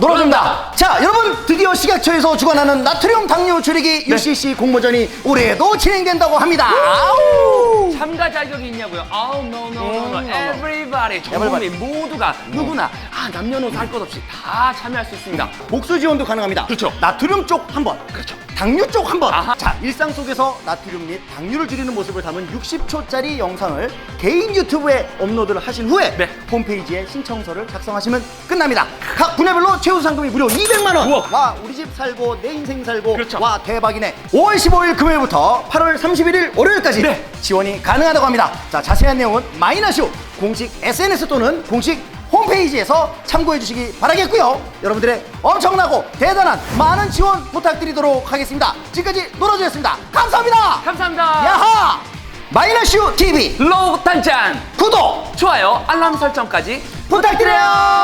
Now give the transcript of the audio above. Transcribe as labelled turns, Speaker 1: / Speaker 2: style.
Speaker 1: 놀아줍니다. 자, 여러분 드디어 식약처에서 주관하는 나트륨 당뇨 줄이기 UCC 공모전이 올해에도 진행된다고 합니다. 아우!
Speaker 2: 참가 자격이 있냐고요? 아우, no, no, no, no.
Speaker 1: 음.
Speaker 2: Everybody, 전 국민 모두가 누구나 아, 남녀노소 할 것 없이 다 참여할 수 있습니다.
Speaker 1: 복수 지원도 가능합니다.
Speaker 2: 그렇죠.
Speaker 1: 나트륨 쪽 한 번.
Speaker 2: 그렇죠.
Speaker 1: 당뇨 쪽한 번.
Speaker 2: 아하.
Speaker 1: 자, 일상 속에서 나트륨 및 당류를 줄이는 모습을 담은 60초짜리 영상을 개인 유튜브에 업로드를 하신 후에
Speaker 2: 네.
Speaker 1: 홈페이지에 신청서를 작성하시면 끝납니다. 각 분야별로 최우 상금이 무려 200만 원.
Speaker 2: 우와.
Speaker 1: 와, 우리 집 살고 내 인생 살고
Speaker 2: 그렇죠.
Speaker 1: 와, 대박이네. 5월 15일 금요일부터 8월 31일 월요일까지
Speaker 2: 네.
Speaker 1: 지원이 가능하다고 합니다. 자, 자세한 내용은 마이너쇼 공식 SNS 또는 공식 홈페이지에서 참고해 주시기 바라겠고요. 여러분들의 엄청나고 대단한 많은 지원 부탁드리도록 하겠습니다. 지금까지 놀아주셨습니다. 감사합니다.
Speaker 2: 감사합니다.
Speaker 1: 야하! 마이너쇼 TV
Speaker 2: 로우 단짠
Speaker 1: 구독
Speaker 2: 좋아요 알람 설정까지
Speaker 1: 부탁드려요.